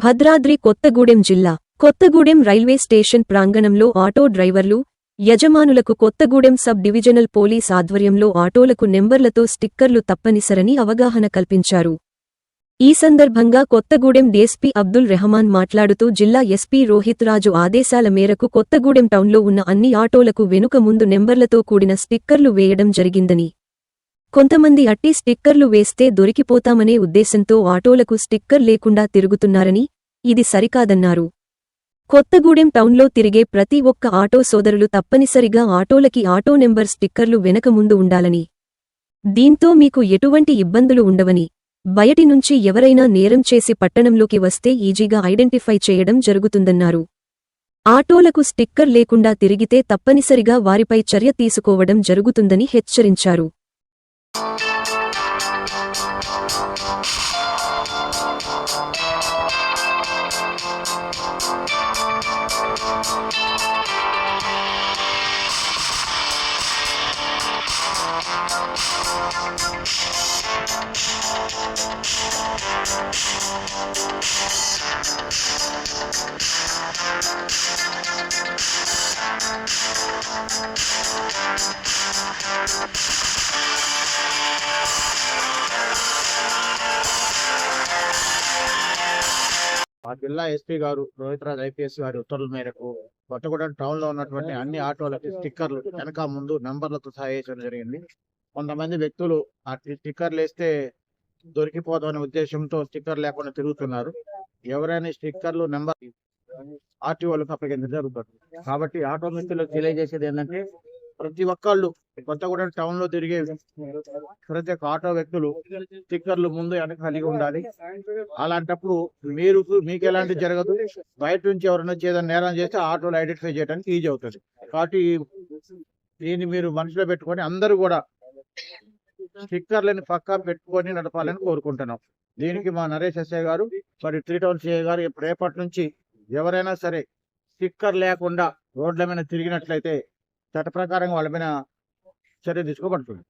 భద్రాద్రి కొత్తగూడెం జిల్లా. Kothagudem railway station ప్రాంగణంలో auto డ్రైవర్లు యజమానులకు కొత్తగూడెం సబ్ డివిజనల్ పోలీస్ ఆధ్వర్యంలో ఆటోలకు నెంబర్లతో స్టిక్కర్లు తప్పనిసరని అవగాహన కల్పించారు. ఈ సందర్భంగా కొత్తగూడెం డీఎస్పీ అబ్దుల్ రెహమాన్ మాట్లాడుతూ జిల్లా ఎస్పీ రోహిత్ రాజు ఆదేశాల మేరకు కొత్తగూడెం టౌన్లో ఉన్న అన్ని ఆటోలకు వెనుక ముందు నెంబర్లతో కూడిన స్టిక్కర్లు వేయడం జరిగిందని కొంతమంది అట్టి స్టిక్కర్లు వేస్తే దొరికిపోతామనే ఉద్దేశంతో ఆటోలకు స్టిక్కర్ లేకుండా తిరుగుతున్నారని ఇది సరికాదన్నారు. కొత్తగూడెం టౌన్లో తిరిగే ప్రతి ఒక్క ఆటో సోదరులు తప్పనిసరిగా ఆటోలకి ఆటో నెంబర్ స్టిక్కర్లు వెనక ముందు ఉండాలని. దీంతో మీకు ఎటువంటి ఇబ్బందులు ఉండవని. బయటి నుంచి ఎవరైనా నేరం చేసి పట్టణంలోకి వస్తే ఈజీగా ఐడెంటిఫై చేయడం జరుగుతుందన్నారు. ఆటోలకు స్టిక్కర్ లేకుండా తిరిగితే తప్పనిసరిగా వారిపై చర్య తీసుకోవడం జరుగుతుందని హెచ్చరించారు. మా జిల్లా ఎస్పీ గారు రోహిత్ రాజ్ ఐపీఎస్ గారి ఉత్తర్వుల మేరకు కొత్తగూడెం టౌన్లో ఉన్నటువంటి అన్ని ఆటోలకి స్టిక్కర్లు వెనక ముందు నంబర్లతో సహా వేయడం జరిగింది. కొంతమంది వ్యక్తులు ఆ స్టిక్కర్లు వేస్తే దొరికిపోదాం అనే ఉద్దేశంతో స్టిక్కర్ లేకుండా తిరుగుతున్నారు. ఎవరైనా స్టిక్కర్లు నెంబర్ ఆర్టీఓలకు అప్పగించడం జరుగుతుంది. కాబట్టి ఆటో మిత్రులకు తెలియజేసేది ఏంటంటే ప్రతి ఒక్కళ్ళు కొత్తగూడెం టౌన్లో తిరిగే ప్రతి ఒక్క ఆటో వ్యక్తులు స్టిక్కర్లు ముందు వెనక కలిగి ఉండాలి. అలాంటప్పుడు మీరు మీకు ఎలాంటి జరగదు. బయట నుంచి ఎవరైనా వచ్చి ఏదైనా నేరం చేస్తే ఆటోలు ఐడెంటిఫై చేయడానికి ఈజీ అవుతుంది. కాబట్టి దీన్ని మీరు మనసులో పెట్టుకొని అందరూ కూడా స్టిక్కర్లని పక్కా పెట్టుకొని నడపాలని కోరుకుంటున్నాం. దీనికి మా నరేష్ ఎస్ఐ గారు మరి త్రీ టౌన్ సిఐ గారు ఇప్పుడు రేపటి నుంచి ఎవరైనా సరే స్టిక్కర్ లేకుండా రోడ్ల మీద తిరిగినట్లయితే చట్ట ప్రకారంగా వాళ్ళ మీద చర్య తీసుకోబడుతుంది.